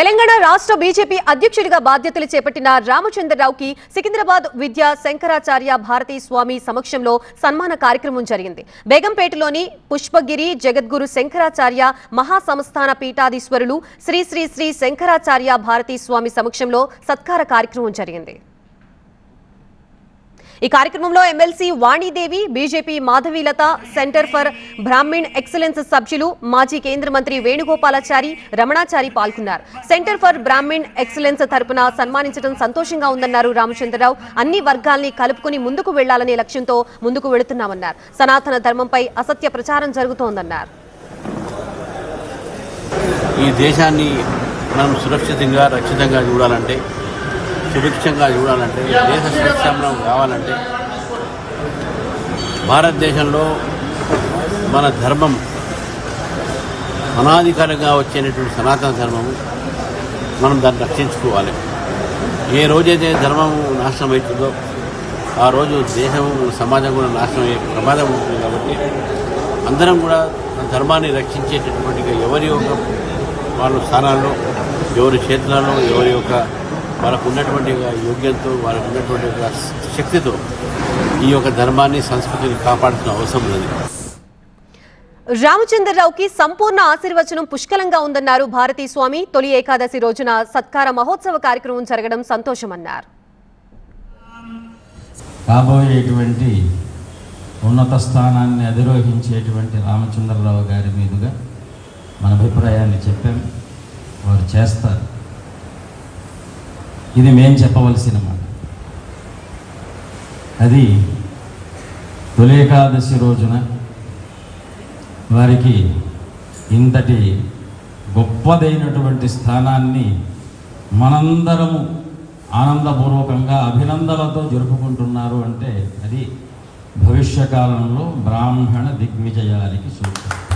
తెలంగాణ రాష్ట్ర బీజేపీ అధ్యక్షుడిగా బాధ్యతలు చేపట్టిన రామచంద్రరావుకి సికింద్రాబాద్ విద్యా శంకరాచార్య భారతీ స్వామి సమక్షంలో సన్మాన కార్యక్రమం జరిగింది. బేగంపేటలోని పుష్పగిరి జగద్గురు శంకరాచార్య మహాసంస్థాన పీఠాధీశ్వరులు శ్రీ శ్రీ శ్రీ శంకరాచార్య భారతీ స్వామి సమక్షంలో సత్కార కార్యక్రమం జరిగింది. ఈ కార్యక్రమంలో MLC Vani Devi BJP Madhavi Latha centre for Brahmin excellence సభ్యులు మాజీ కేంద్ర మంత్రి వేణుగోపాలాచారి రమణాచారి పాల్గొన్నారు. సెంటర్ ఫర్ బ్రాహ్మిణ్ ఎక్సలెన్స్ తరపున సన్మానించడం సంతోషంగా ఉందన్నారు రామచంద్రరావు. అన్ని వర్గాల్ని కలుపుకుని ముందుకు వెళ్ళాలనే లక్ష్యంతో ముందుకు వెళుతున్నామన్నారు. సనాతన ధర్మంపై అసత్య ప్రచారం జరుగుతోందన్నారు. ఈ దేశాన్ని మనం సురక్షితంగా రక్షితంగా చూడాలంటే సుభిక్షంగా చూడాలంటే దేశ సంక్షేమం కావాలంటే భారతదేశంలో మన ధర్మం అనాధికారంగా వచ్చేటటువంటి సనాతన ధర్మము మనం దాన్ని రక్షించుకోవాలి. ఏ రోజైతే ధర్మం నాశనం అవుతుందో ఆ రోజు దేశం సమాజం కూడా నాశనం అయ్యే ప్రమాదం ఉంటుంది కాబట్టి అందరం కూడా ధర్మాన్ని రక్షించేటటువంటిగా ఎవరి యొక్క వాళ్ళ స్థానాల్లో ఎవరి క్షేత్రాల్లో ఎవరి యొక్క వాళ్ళకు ఉన్నటువంటి యోగ్యంతో వాళ్ళకు ఉన్నటువంటి శక్తితో ఈ యొక్క ధర్మాన్ని సంస్కృతిని కాపాడాల్సిన అవసరం ఉన్నది. రామచంద్రరావుకి సంపూర్ణ ఆశీర్వచనం పుష్కలంగా ఉందన్నారు భారతీ స్వామి. తొలి ఏకాదశి రోజున సత్కార మహోత్సవ కార్యక్రమం జరగడం సంతోషమన్నారు. కాబోయేటువంటి ఉన్నత స్థానాన్ని అధిరోహించేటువంటి రామచంద్రరావు గారి మీదుగా మన అభిప్రాయాన్ని చెప్పాం. వారు చేస్తారు. ఇది మేం చెప్పవలసిన మాట. అది తులేకాదశి రోజున వారికి ఇంతటి గొప్పదైనటువంటి స్థానాన్ని మనందరము ఆనందపూర్వకంగా అభినందనలతో జరుపుకుంటున్నారు అంటే అది భవిష్యకాలంలో బ్రాహ్మణ దిగ్విజయానికి సూచన.